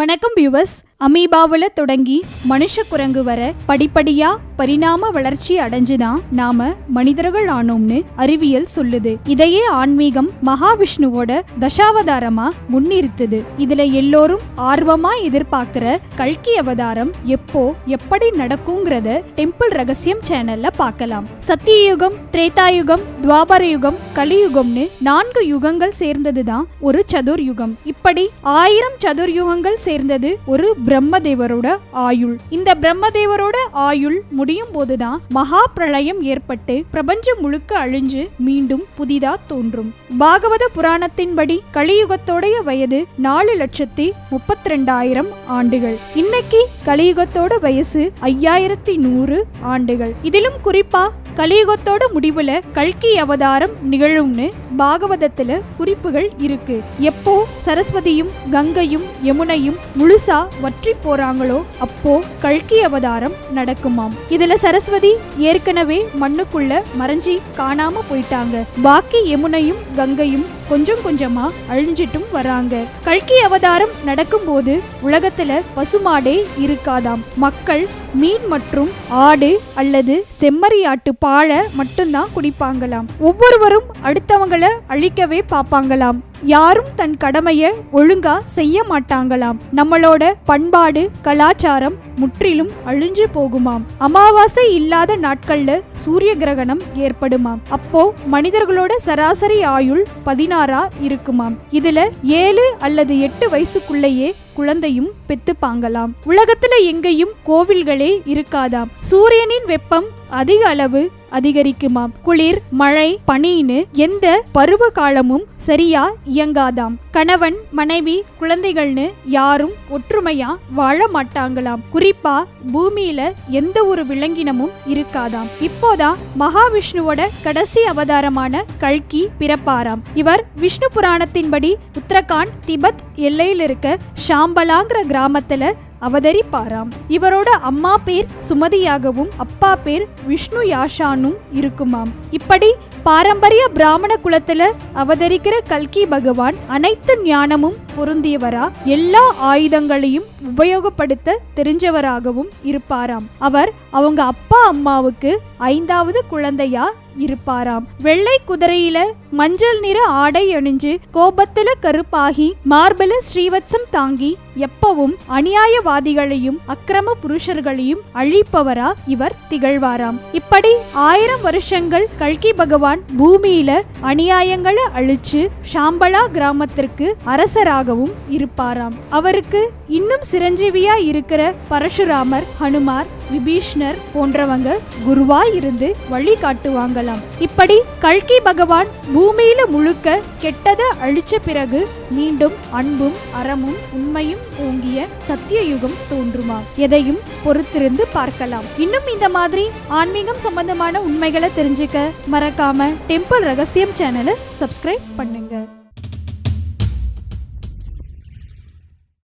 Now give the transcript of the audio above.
வணக்கம் வியூவர்ஸ் அமீபாவில் தொடங்கி மனுஷ குரங்கு வர படிப்படியா பரிணாம வளர்ச்சி அடைஞ்சுதான் நாம மனிதர்கள் ஆனோம்னு அறிவியல் சொல்லுது. இதையே ஆன்மீகம் மகாவிஷ்ணுவோட தசாவதாரமா முன்னிறுத்துது. இதுல எல்லோரும் ஆர்வமா எதிர்பார்க்கிற கல்கி அவதாரம் எப்போ எப்படி நடக்குங்கிறத டெம்பிள் ரகசியம் சேனல்ல பார்க்கலாம். சத்தியயுகம் திரேதாயுகம் துவாபர யுகம் கலியுகம்னு நான்கு யுகங்கள் சேர்ந்ததுதான் ஒரு சதுர் யுகம் இப்படி ஆயிரம் சதுர் யுகங்கள் சேர்ந்தது ஒரு பிரம்மதேவரோட ஆயுள். இந்த பிரம்மதேவரோட ஆயுள் முடியும் போதுதான் மகா பிரளயம் ஏற்பட்டு பிரபஞ்சம் முழுக்க அழிஞ்சு மீண்டும் புதிதா தோன்றும். பாகவத புராணத்தின்படி கலியுகத்தோடைய வயது நாலு லட்சத்தி முப்பத்தி ரெண்டாயிரம் ஆண்டுகள். இன்னைக்கு கலியுகத்தோட வயசு ஐயாயிரத்தி நூறு ஆண்டுகள். இதிலும் குறிப்பா கலியுகத்தோட முடிவுல கல்கி அவதாரம் நிகழும்னு பாகவதத்துல குறிப்புகள் இருக்கு. எப்போ சரஸ்வதியும் கங்கையும் யமுனையும் முழுசா வற்றி போறாங்களோ அப்போ கல்கி அவதாரம் நடக்குமாம். இதுல சரஸ்வதி ஏற்கனவே மண்ணுக்குள்ள மறைஞ்சி காணாம போயிட்டாங்க. பாக்கி யமுனையும் கங்கையும் கொஞ்சம் கொஞ்சமா அழிஞ்சிட்டும் வராங்க. கல்கி அவதாரம் நடக்கும்போது உலகத்துல பசுமாடே இருக்காதாம். மக்கள் மீன் மற்றும் ஆடு அல்லது செம்மறியாட்டு பாலை மட்டும்தான் குடிப்பாங்களாம். ஒவ்வொருவரும் அடுத்தவங்கள அழிக்கவே பார்ப்பாங்களாம். யாரும் தன் கடமையை ஒழுங்கா செய்ய மாட்டாங்களாம். நம்மளோட பண்பாடு கலாச்சாரம் முற்றிலும் அழிஞ்சு போகுமாம். அமாவாசை இல்லாத நாட்கள்ல சூரிய கிரகணம் ஏற்படுமாம். அப்போ மனிதர்களோட சராசரி ஆயுள் பதினாறு இருக்குமாம். இதுல ஏழு அல்லது எட்டு வயசுக்குள்ளேயே குழந்தையும் பெத்துப்பாங்களாம். உலகத்துல எங்கேயும் கோவில்களே இருக்காதாம். சூரியனின் வெப்பம் அதிக அளவு அதிகரிக்குமாம். குளிர் மழை பனின்னு எந்த பருவ காலமும் சரியா இயங்காதாம். கணவன் மனைவி குழந்தைகள்னு யாரும் ஒற்றுமையா வாழ மாட்டாங்களாம். குறிப்பா பூமியில எந்த ஒரு விலங்கினமும் இருக்காதாம். இப்போதான் மகாவிஷ்ணுவோட கடைசி அவதாரமான கல்கி பிறப்பாராம். இவர் விஷ்ணு புராணத்தின்படி உத்தரகாண்ட் திபெத் எல்லையில் இருக்க ஷாம்பலாங்கிற கிராமத்துல அவதரிப்பாராம். இவரோட அம்மா பேர் சுமதியாகவும் அப்பா பேர் விஷ்ணு யாஷானும் இருக்குமாம். இப்படி பாரம்பரிய பிராமண குலத்துல அவதரிக்கிற கல்கி பகவான் அனைத்து ஞானமும் பொருந்தியவரா? எல்லா ஆயுதங்களையும் உபயோகப்படுத்த தெரிஞ்சவராகவும் இருப்பாராம். அவர் அவங்க அப்பா அம்மாவுக்கு ஐந்தாவது குழந்தையா இருப்பாராம். வெள்ளை குதிரையில மஞ்சள் நிற ஆடை அணிஞ்சு கோபத்துல கருப்பாகி மார்பல ஸ்ரீவத்சம் தாங்கி எப்பவும் அநியாயவாதிகளையும் அக்கிரம புருஷர்களையும் அழிப்பவரா இவர் திகழ்வாராம். இப்படி ஆயிரம் வருஷங்கள் கல்கி பகவான் பூமியில அநியாயங்களை அழிச்சு ஷாம்பலா கிராமத்திற்கு அரசராக அரசராகவும் இருப்பாராம். அவருக்கு இன்னும் சிரஞ்சீவியா இருக்கிற பரசுராமர் ஹனுமார் விபீஷ்ணர் போன்றவங்க குருவா இருந்து வழி காட்டுவாங்களாம். இப்படி கல்கி பகவான் பூமியில முழுக்க கெட்டத அழிச்ச பிறகு மீண்டும் அன்பும் அறமும் உண்மையும் ஓங்கிய சத்தியயுகம் தோன்றுமா எதையும் பொறுத்திருந்து பார்க்கலாம். இன்னும் இந்த மாதிரி ஆன்மீகம் சம்பந்தமான உண்மைகளை தெரிஞ்சுக்க மறக்காம டெம்பிள் ரகசியம் சேனலை சப்ஸ்கிரைப் பண்ணுங்க.